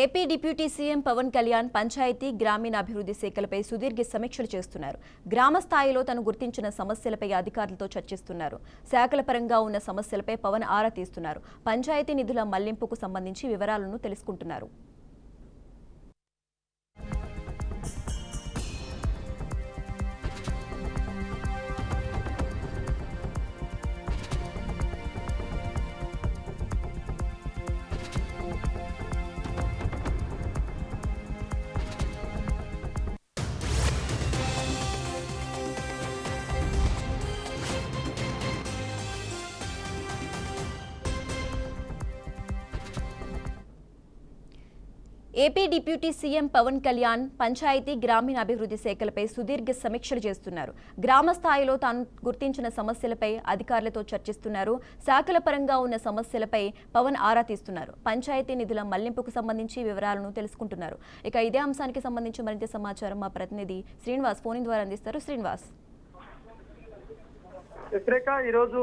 AP deputy CM Pawan Kalyan panchayati గ్రామీణ అభివృద్ధి శాఖలపై సుదీర్ఘ సమీక్షలు చేస్తున్నారు. గ్రామ స్థాయిలో తను గుర్తించిన సమస్యలపై అధికారులతో చర్చిస్తున్నారు. శాఖల పరంగా ఉన్న సమస్యలపై పవన్ ఆరా తీస్తున్నారు. పంచాయతీ నిధుల మళ్ళింపుకు సంబంధించి వివరాలను తెలుసుకుంటున్నారు. AP deputy CM Pawan Kalyan panchayati గ్రామీణ అభివృద్ధి శాఖలపై సుదీర్ఘ సమీక్షలు చేస్తున్నారు. గ్రామ స్థాయిలో తాను గుర్తించిన సమస్యలపై అధికారులతో చర్చిస్తున్నారు. శాఖల పరంగా ఉన్న సమస్యలపై పవన్ ఆరా తీస్తున్నారు. పంచాయతీ నిధుల మళ్ళింపుకు సంబంధించి వివరాలను తెలుసుకుంటున్నారు. ఇక ఇదే అంశానికి సంబంధించి మరింత సమాచారం మా ప్రతినిధి శ్రీనివాస్ ఫోన్ ద్వారా అందిస్తారు. శ్రీనివాస్. ఈ ఈరోజు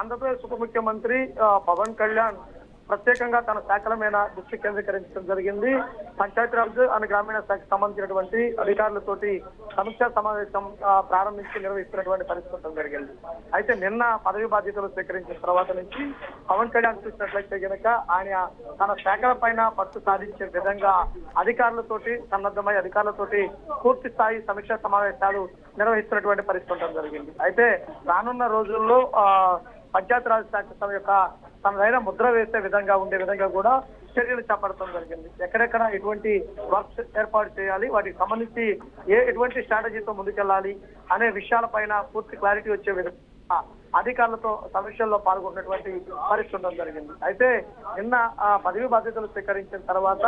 ఆంధ్రప్రదేశ్ ఉప ముఖ్యమంత్రి పవన్ కళ్యాణ్ ప్రత్యేకంగా తన శాఖల మీద దృష్టి కేంద్రీకరించడం జరిగింది. పంచాయతీరాజ్ అండ్ గ్రామీణ శాఖకు సంబంధించినటువంటి అధికారులతోటి సమీక్షా సమావేశం ప్రారంభించి నిర్వహిస్తున్నటువంటి పరిస్థితి జరిగింది. అయితే నిన్న పదవి బాధ్యతలు స్వీకరించిన తర్వాత నుంచి పవన్ కళ్యాణ్ చూసినట్లయితే గనక ఆయన తన శాఖల పైన పట్టు సాధించే విధంగా అధికారులతోటి సన్నద్ధమై అధికారులతోటి పూర్తి స్థాయి సమీక్షా సమావేశాలు నిర్వహిస్తున్నటువంటి పరిస్థితి జరిగింది. అయితే రానున్న రోజుల్లో ఆ, పంచాయతీరాజ్ శాఖ సభ యొక్క తనదైన ముద్ర వేసే విధంగా ఉండే విధంగా కూడా చర్యలు చేపడటం జరిగింది. ఎక్కడెక్కడ ఎటువంటి వర్క్స్ ఏర్పాటు చేయాలి వాటికి సంబంధించి ఏ ఎటువంటి స్ట్రాటజీతో ముందుకెళ్ళాలి అనే విషయాలపైన పూర్తి క్లారిటీ వచ్చే విధంగా అధికారులతో సమీక్షల్లో పాల్గొన్నటువంటి పరిస్థితి ఉండడం జరిగింది. అయితే నిన్న ఆ పదవి బాధ్యతలు స్వీకరించిన తర్వాత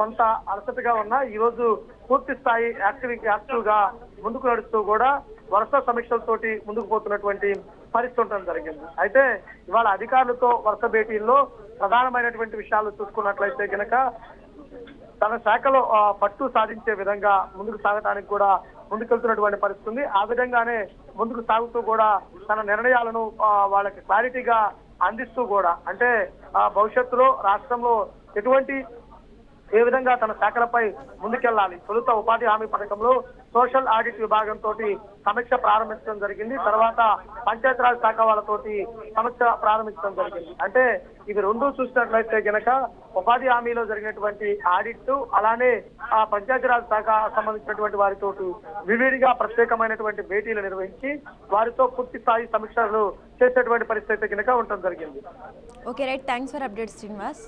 కొంత అలసటగా ఉన్న ఈ రోజు పూర్తి స్థాయి యాక్టివ్ యాక్టివ్గా ముందుకు నడుస్తూ కూడా వరుస సమీక్షలతోటి ముందుకు పోతున్నటువంటి పరిస్థితి ఉండడం జరిగింది. అయితే ఇవాళ అధికారులతో వరుస భేటీల్లో ప్రధానమైనటువంటి విషయాలు చూసుకున్నట్లయితే గనక తన శాఖలో పట్టు సాధించే విధంగా ముందుకు సాగడానికి కూడా ముందుకెళ్తున్నటువంటి పరిస్థితి ఉంది. ఆ విధంగానే ముందుకు సాగుతూ కూడా తన నిర్ణయాలను వాళ్ళకి క్లారిటీగా అందిస్తూ కూడా అంటే ఆ, భవిష్యత్తులో రాష్ట్రంలో ఎటువంటి ఏ విధంగా తన శాఖలపై ముందుకెళ్ళాలి తొలుత ఉపాధి హామీ పథకంలో సోషల్ ఆడిట్ విభాగంతో సమీక్ష ప్రారంభించడం జరిగింది. తర్వాత పంచాయతీరాజ్ శాఖ వాళ్ళతోటి సమీక్ష ప్రారంభించడం జరిగింది. అంటే ఇవి రెండు చూసినట్లయితే గనక ఉపాధి హామీలో జరిగినటువంటి ఆడిట్ అలానే ఆ పంచాయతీరాజ్ శాఖ సంబంధించినటువంటి వారితో వివిడిగా ప్రత్యేకమైనటువంటి భేటీలు నిర్వహించి వారితో పూర్తి స్థాయి సమీక్షలు చేసేటువంటి పరిస్థితి కనుక ఉండటం జరిగింది. Okay right thanks for update Srinivas